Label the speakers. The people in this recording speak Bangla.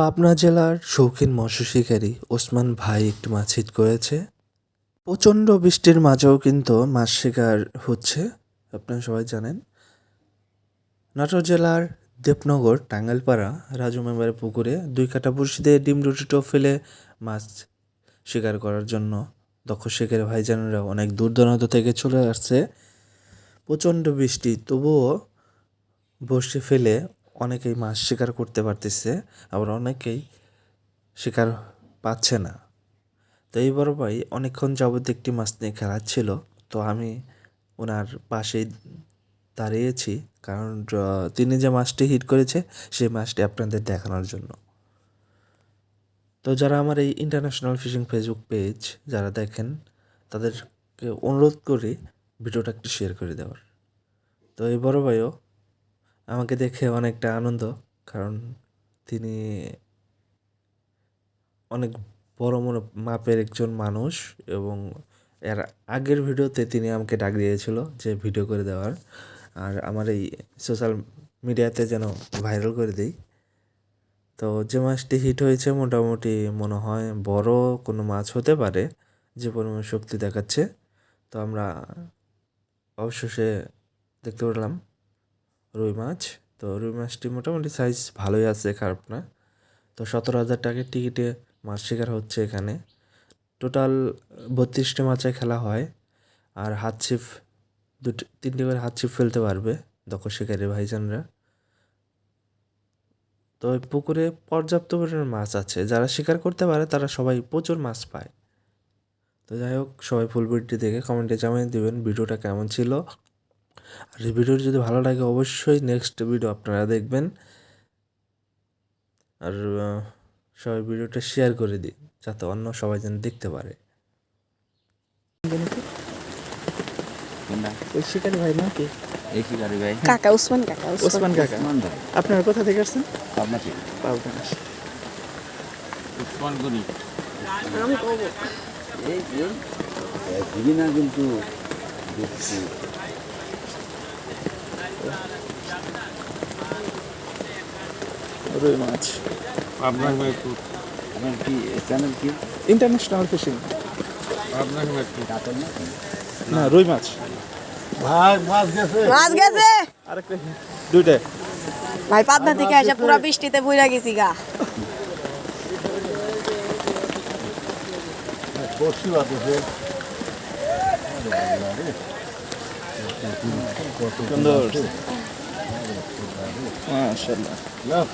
Speaker 1: পাবনা জেলার শৌখিন মৎস্য শিকারী ওসমান ভাই একটি মাছ হিট করেছে। প্রচণ্ড বৃষ্টির মাঝেও কিন্তু মাছ শিকার হচ্ছে, আপনারা সবাই জানেন। নাটোর জেলার দেবনগর টাঙ্গালপাড়া রাজু মেম্বারের পুকুরে দুই কাটা বড়শি দিয়ে ডিম, রুটি ফেলে মাছ শিকার করার জন্য দক্ষ শিকারী ভাইজানেরা অনেক দূর দূরান্ত থেকে চলে আসছে। প্রচণ্ড বৃষ্টি, তবুও বসে ফেলে অনেকেই মাছ শিকার করতে পারতেছে, আবার অনেকেই শিকার পাচ্ছে না। তো এই বড় ভাই অনেকক্ষণ যাবত একটি মাছ নিয়ে খেলাচ্ছিল তো আমি ওনার পাশেই দাঁড়িয়েছি, কারণ তিনি যে মাছটি হিট করেছে, সেই মাছটি আপনাদের দেখানোর জন্য। তো যারা আমার এই ইন্টারন্যাশনাল ফিশিং ফেসবুক পেজ যারা দেখেন, তাদেরকে অনুরোধ করি ভিডিওটা একটু শেয়ার করে দেওয়ার। তো এই বড় ভাইও আমাকে দেখে অনেকটা আনন্দ, কারণ তিনি অনেক বড় মনে, মাপের একজন মানুষ এবং এর আগের ভিডিওতে তিনি আমাকে ডাক দিয়েছিল যে ভিডিও করে দেওয়ার। আর আমার এই সোশ্যাল মিডিয়াতে যেন ভাইরাল করে দিই। তো যে মাছটি হিট হয়েছে মোটামুটি মনে হয় বড় কোনো মাছ হতে পারে যে পরিমাণ শক্তি দেখাচ্ছে। তো আমরা অবশেষে দেখতে পেলাম রুই মাছ। তো রুই মাছটি মোটামুটি সাইজ ভালোই আছে, খারাপ না। তো সতেরো হাজার টাকার টিকিটে মাছ শিকার হচ্ছে এখানে। টোটাল বত্রিশটি মাছে খেলা হয়। আর হাত ছিপ দুটি, তিনটি করে হাত ছিপ ফেলতে পারবে দক্ষ শিকারী ভাইজানরা। তো ওই পুকুরে পর্যাপ্ত পরিমাণ মাছ আছে। যারা শিকার করতে পারে, তারা সবাই প্রচুর মাছ পায়। তো যাই হোক, সবাই ফুল ভিডিওটি দেখে কমেন্টে জানিয়ে দেবেন ভিডিওটা কেমন ছিল। আর এই ভিডিওটি যদি ভালো লাগে অবশ্যই নেক্সট ভিডিও আপনারা দেখবেন। আর সবাই ভিডিওটা শেয়ার করে দিন যাতে অন্য সবাই যেন দেখতে পারে।
Speaker 2: কোনটা
Speaker 3: ওই শিকারি ভাই নাকি?
Speaker 2: এই কি ভাই।
Speaker 4: কাকা উসমান কাকা
Speaker 3: ওসমান। কাকা।
Speaker 2: উসমান
Speaker 3: কোথা থেকে আসছেন?
Speaker 2: পাবনা থেকে।
Speaker 3: পাবনা।
Speaker 2: উসমান গনি।
Speaker 4: আমি কব
Speaker 2: এই এই। দিবি না কিন্তু দেখছি।
Speaker 3: রুই মাছ।
Speaker 5: আমি একটু।
Speaker 2: আমার কি চ্যানেল কি?
Speaker 3: ইন্টারন্যাশনাল ফিশিং
Speaker 5: আপনাকে আমি
Speaker 2: কাতল না?
Speaker 3: না রুই মাছ।
Speaker 4: মাছ গেছে।
Speaker 3: আরেকটা দুইটা।
Speaker 4: ভাই পাবনা থেকে এসে পুরো বৃষ্টিতে বইরা গেছি গা।
Speaker 3: সুন্দর মাশাআল্লাহ